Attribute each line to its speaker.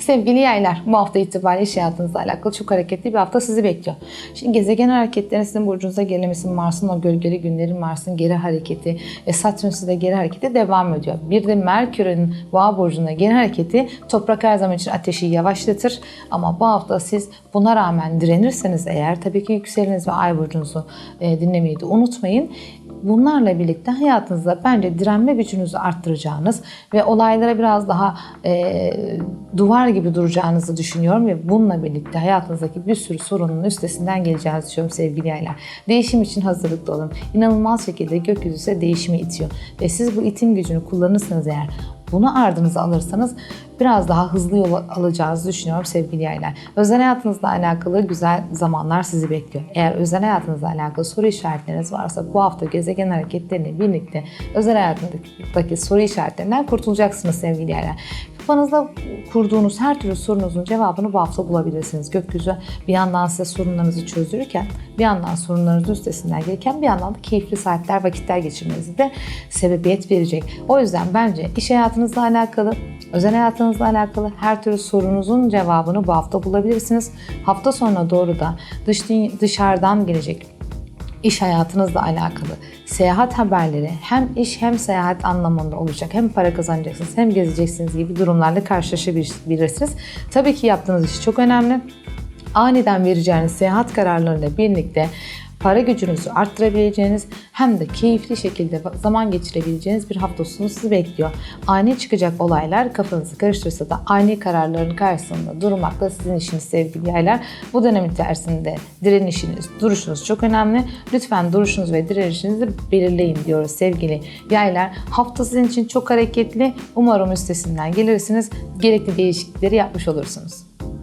Speaker 1: Sevgili yaylar, bu hafta itibariyle iş hayatınızla alakalı çok hareketli bir hafta sizi bekliyor. Şimdi gezegen hareketlerinin sizin burcunuza gelemesi, Mars'ın o gölgeli günleri, Mars'ın geri hareketi ve Satürn size geri hareketi devam ediyor. Bir de Merkür'ün Boğa burcuna geri hareketi toprak her zaman için ateşi yavaşlatır. Ama bu hafta siz buna rağmen direnirseniz eğer tabii ki yükseliniz ve ay burcunuzu e, dinlemeyi de unutmayın. Bunlarla birlikte hayatınızda bence direnme gücünüzü arttıracağınız ve olaylara biraz daha e, duvar gibi duracağınızı düşünüyorum ve bununla birlikte hayatınızdaki bir sürü sorunun üstesinden geleceğinizi düşünüyorum sevgili yaylar. Değişim için hazırlıklı olun. İnanılmaz şekilde gökyüzü size değişimi itiyor ve siz bu itim gücünü kullanırsanız eğer bunu ardınıza alırsanız biraz daha hızlı yol alacağınızı düşünüyorum sevgili yaylar. Özel hayatınızla alakalı güzel zamanlar sizi bekliyor. Eğer özel hayatınızla alakalı soru işaretleriniz varsa bu hafta gezegen hareketlerini birlikte özel hayatınızdaki soru işaretlerinden kurtulacaksınız sevgili yaylar. Kafanızda kurduğunuz her türlü sorunuzun cevabını bu hafta bulabilirsiniz. Gökyüzü bir yandan size sorunlarınızı çözdürürken, bir yandan sorunlarınızın üstesinden gelirken bir yandan da keyifli saatler, vakitler geçirmenizi de sebebiyet verecek. O yüzden bence iş hayatınızla alakalı, özel hayatınızla alakalı her türlü sorunuzun cevabını bu hafta bulabilirsiniz. Hafta sonuna doğru da dış, dışarıdan gelecek iş hayatınızla alakalı seyahat haberleri hem iş hem seyahat anlamında olacak. Hem para kazanacaksınız hem gezeceksiniz gibi durumlarla karşılaşabilirsiniz. Tabii ki yaptığınız iş çok önemli. Aniden vereceğiniz seyahat kararlarıyla birlikte para gücünüzü arttırabileceğiniz hem de keyifli şekilde zaman geçirebileceğiniz bir hafta sonu sizi bekliyor. Ani çıkacak olaylar kafanızı karıştırsa da ani kararların karşısında durmak da sizin işiniz sevgili yaylar. Bu dönem içerisinde direnişiniz, duruşunuz çok önemli. Lütfen duruşunuz ve direnişinizi belirleyin diyoruz sevgili yaylar. Hafta sizin için çok hareketli. Umarım üstesinden gelirsiniz. Gerekli değişiklikleri yapmış olursunuz.